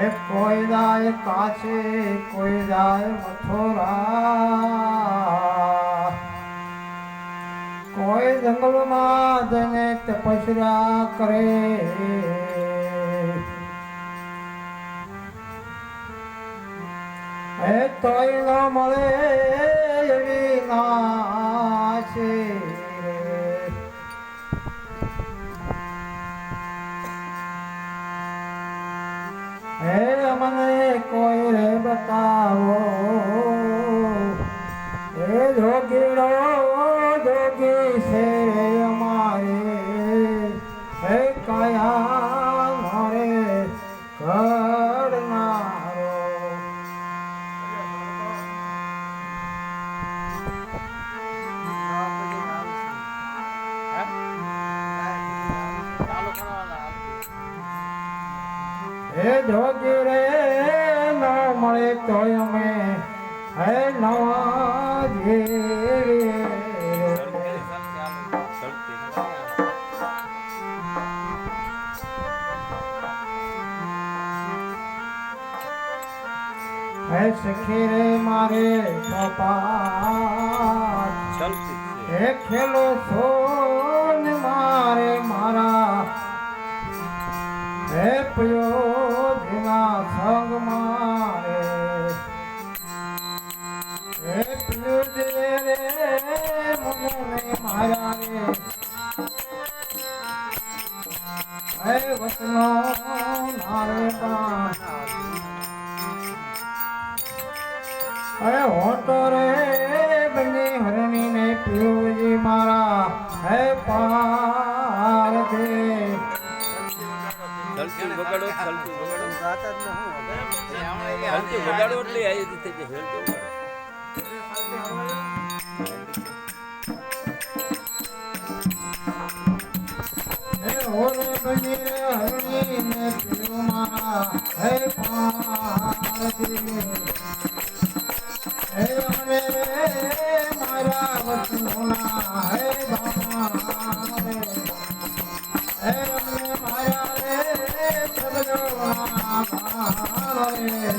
એ કોઈ દાય કાશી કોઈ દાય મથુરા. કોઈ જંગલમાં જઈને તપસ્યા કરે. એ તોય ન મળે એવી ના હે છે અમારે? હે કયા મોરે? કરનારો. હે જોગી ન મળે તોય અમે હે નવા હે સખી રે મારે કપાટ હે ખેલો સોન મારે મારા હે પ્રિયો જીના સંગ મારે હે પ્રિયો અરે હોતો રે બની હરણી ને પિયુજી મારા હે પાર દે વગાડો સલતું વગાડો. સલતું વગાડો એટલે આવી રીતે જે વગાડો. હે બની ને પિયુ મારા હે પાર દે સબલોના બાળ રે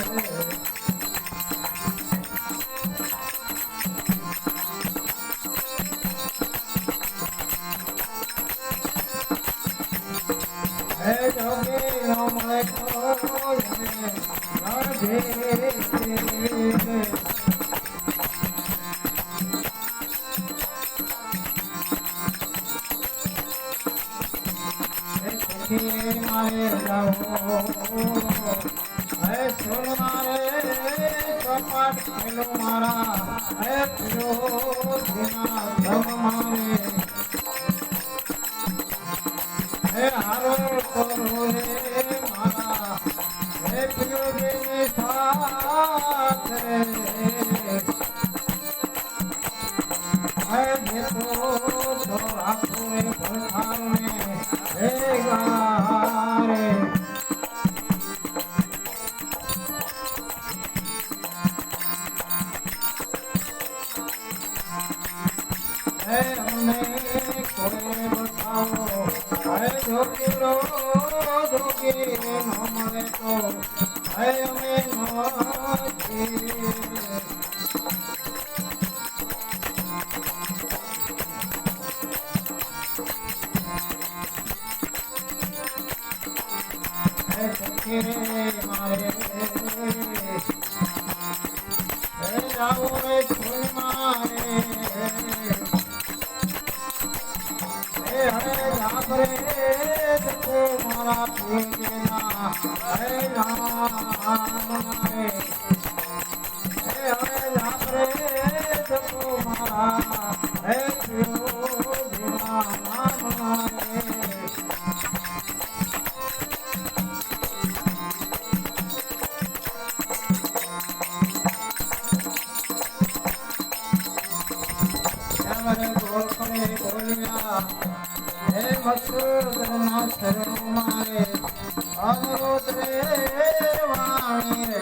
હે જોગે નો મળે મારે. હે સોન મારે કપાટ ખેલો મારા હે પ્રિયો દિના ધમ મારે હે હારો કરો રે મારા હે પ્રિયો દેને હે તો રાખો રે ભરખારને મારે હે હરે રામ બોલ્યા હે મારે અમૃત રે વાણી રે